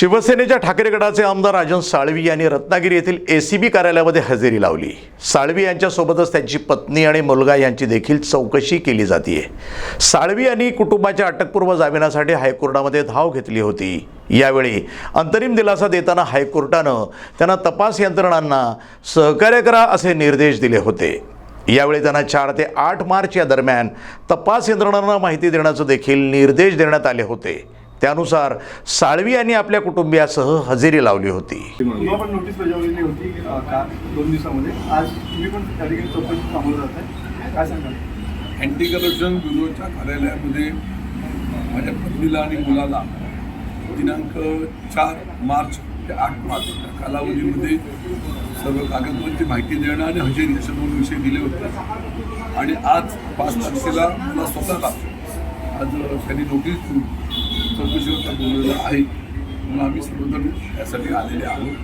शिवसेनेच्या ठाकरे गटाचे आमदार राजन साळवी यांनी रत्नागिरी येथील ए सी बी कार्यालयामध्ये हजेरी लावली. साळवी यांच्यासोबतच त्यांची पत्नी आणि मुलगा यांची देखील चौकशी केली जाते साळवी यांनी कुटुंबाच्या अटकपूर्व जामिनासाठी हायकोर्टामध्ये धाव घेतली होती. यावेळी अंतरिम दिलासा देताना हायकोर्टानं त्यांना तपास यंत्रणांना सहकार्य करा असे निर्देश दिले होते. यावेळी त्यांना चार ते आठ मार्च या दरम्यान तपास यंत्रणांना माहिती देण्याचे देखील निर्देश देण्यात आले होते. त्यानुसार साळवी यांनी आपल्या कुटुंबियासह हजेरी लावली होती. अँटी करप्शन ब्युरोच्या कार्यालयामध्ये माझ्या पत्नीला आणि मुलाला दिनांक चार मार्च ते आठ मार्च या कालावधीमध्ये सर्व कागदपत्रांची माहिती देणं आणि हजेरी असे दोन विषय दिले होते. आणि आज पाच तारखेला मला स्वतःला आज त्यांनी नोटीस चौकशीवर बोललेलं आहे. म्हणून आम्ही सर्वजण यासाठी आलेले आहोत.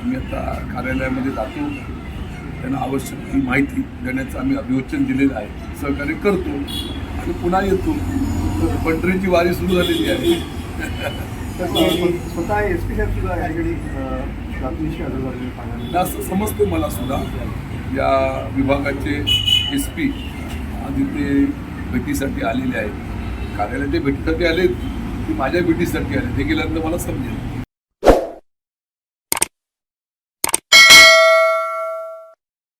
आम्ही आता कार्यालयामध्ये जातो. त्यांना आवश्यक ती माहिती देण्याचं आम्ही अभिवचन दिलेलं आहे. सहकार्य करतो आणि पुन्हा येतो. तर पंढरीची वारी सुरू झालेली आहे. स्वतः एस पी साहेब सुद्धा असं समजते मला सुद्धा. या विभागाचे एस पी आज इथे भेटीसाठी आलेले आहेत. कार्यालयाच्या भेटीसाठी आले की माझ्या भेटीसाठी आले. ते गेल्यानंतर मला समजेल.